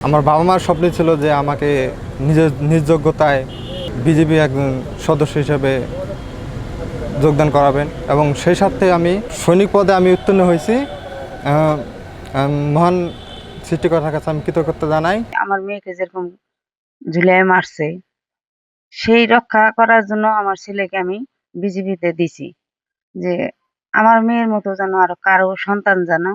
আমার বাবা মার স্বপ্ন ছিল যে আমাকে নিজের নিজ যোগ্যতায় বিজেপি একজন সদস্য হিসেবে যোগদান করাবেন। এবং সেই সাথে আমি সৈনিক পদে আমি উত্তীর্ণ হয়েছি। মহান সৃষ্টিকর্তার কাছে আমি কৃতজ্ঞতা জানাই। আমার মেয়েকে যেরকম ঝুলিয়ে মারছে সেই রক্ষা করার জন্য আমার ছেলেকে আমি বিজেপিতে দিছি। যে আমার মেয়ের মতো যেন আর কারও সন্তান যেন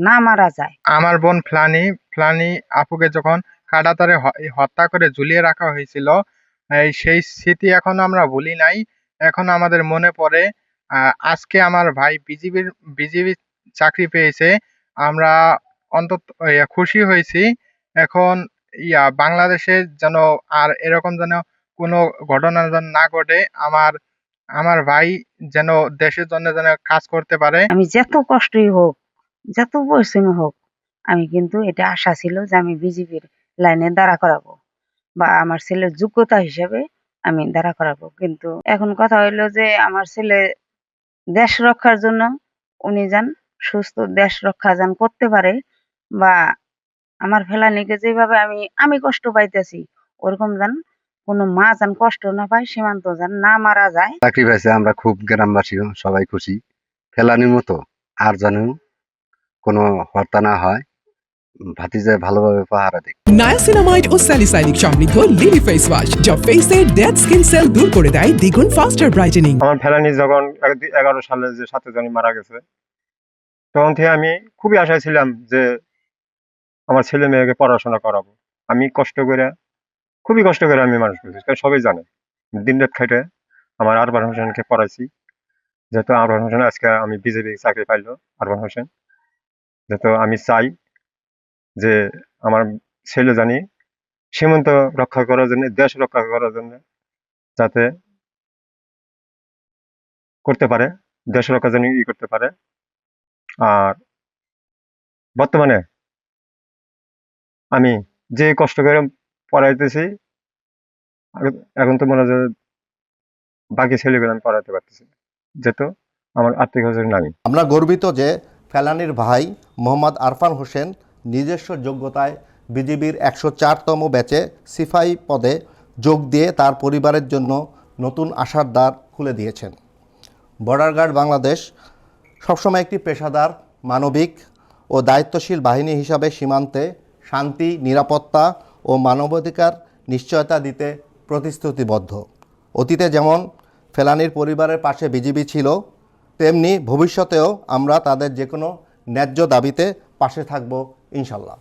না মারা যায়। আমার বোন ফ্লানি ফ্লানি আপুকে যখন কাটাতারে হত্যা করে ঝুলিয়ে রাখা হয়েছিল এই সেই স্মৃতি এখন আমরা ভুলি নাই। এখন আমাদের মনে পড়ে আজকে আমার ভাই বিজিবির বিজিবি চাকরি পেয়েছে। আমরা অন্তত খুশি হয়েছি। এখন ইয়া বাংলাদেশে যেন আর এরকম যেন কোনো ঘটনা যেন না ঘটে আমার আমার ভাই যেন দেশের জন্য যেন কাজ করতে পারে। আমি যত কষ্টই হোক যত পরিশ্রমী হোক, আমি কিন্তু এটা আশা ছিল যে আমি বিজেপির লাইনে দাঁড়া করাবো বা আমার ছেলের যোগ্যতা হিসাবে আমি দাঁড়া করাবো। কিন্তু এখন কথা হইল যে আমার ছেলে দেশ রক্ষার জন্য উনি যান, সুস্থ দেশ রক্ষা যান করতে পারে বা আমার ফেলানিকে যেভাবে আমি আমি কষ্ট পাইতেছি, ওরকম যান, কোনো মা যান কষ্ট না পায়, সীমান্ত যান, না মারা যায়। চাকরি পাইছে, আমরা খুব গ্রামবাসী, সবাই খুশি। ফেলানির মতো, আর যেন কোনো হত্যা না হয়। ভাতিজে ভালোভাবে পাহারা দেখ নায়াসিনামাইড ও স্যালিসাইনিক সমৃদ্ধ লিলি ফেস ওয়াশ যা ফেসের ডেড স্কিন সেল দূর করে দেয় দ্বিগুণ ফাস্টার ব্রাইটেনিং আমার ফেলানি যখন এগারো সালে যে সাথে জনই মারা গেছে তখন থেকে আমি খুবই আশায় ছিলাম যে আমার ছেলে মেয়েকে পড়াশোনা করাবো। আমি কষ্ট করে খুবই কষ্ট করে আমি মানুষ করছি কারণ সবাই জানে। দিন রাত খাইটে আমার আরবান হোসেনকে পড়াইছি। যেহেতু আরবান হোসেন আজকে আমি বিজেপি চাকরি পাইলো আরবান হোসেন। যেহেতু আমি চাই যে আমার ছেলে জানি সীমান্ত রক্ষা করার জন্য, দেশ রক্ষা করার জন্য যাতে করতে পারে, দেশ রক্ষার জন্য ই করতে পারে। আর বর্তমানে আমি যে কষ্ট করে পড়াইতেছি, এখন- তো মনে হয় বাকি ছেলেগুলো আমি পড়াইতে পারতেছি, যেহেতু আমার আর্থিক নাই। আমরা গর্বিত যে ফেলানির ভাই মোহাম্মদ আরফান হোসেন নিজস্ব যোগ্যতায় বিজিবির একশো চারতম ব্যাচে সিফাই পদে যোগ দিয়ে তার পরিবারের জন্য নতুন আশার দ্বার খুলে দিয়েছেন। বর্ডার গার্ড বাংলাদেশ সবসময় একটি পেশাদার, মানবিক ও দায়িত্বশীল বাহিনী হিসাবে সীমান্তে শান্তি, নিরাপত্তা ও মানবাধিকার নিশ্চয়তা দিতে প্রতিশ্রুতিবদ্ধ। অতীতে যেমন ফেলানির পরিবারের পাশে বিজিবি ছিল তেমনি ভবিষ্যতেও আমরা তাদের যে কোনো ন্যায্য দাবিতে পাশে থাকব ইনশাল্লাহ।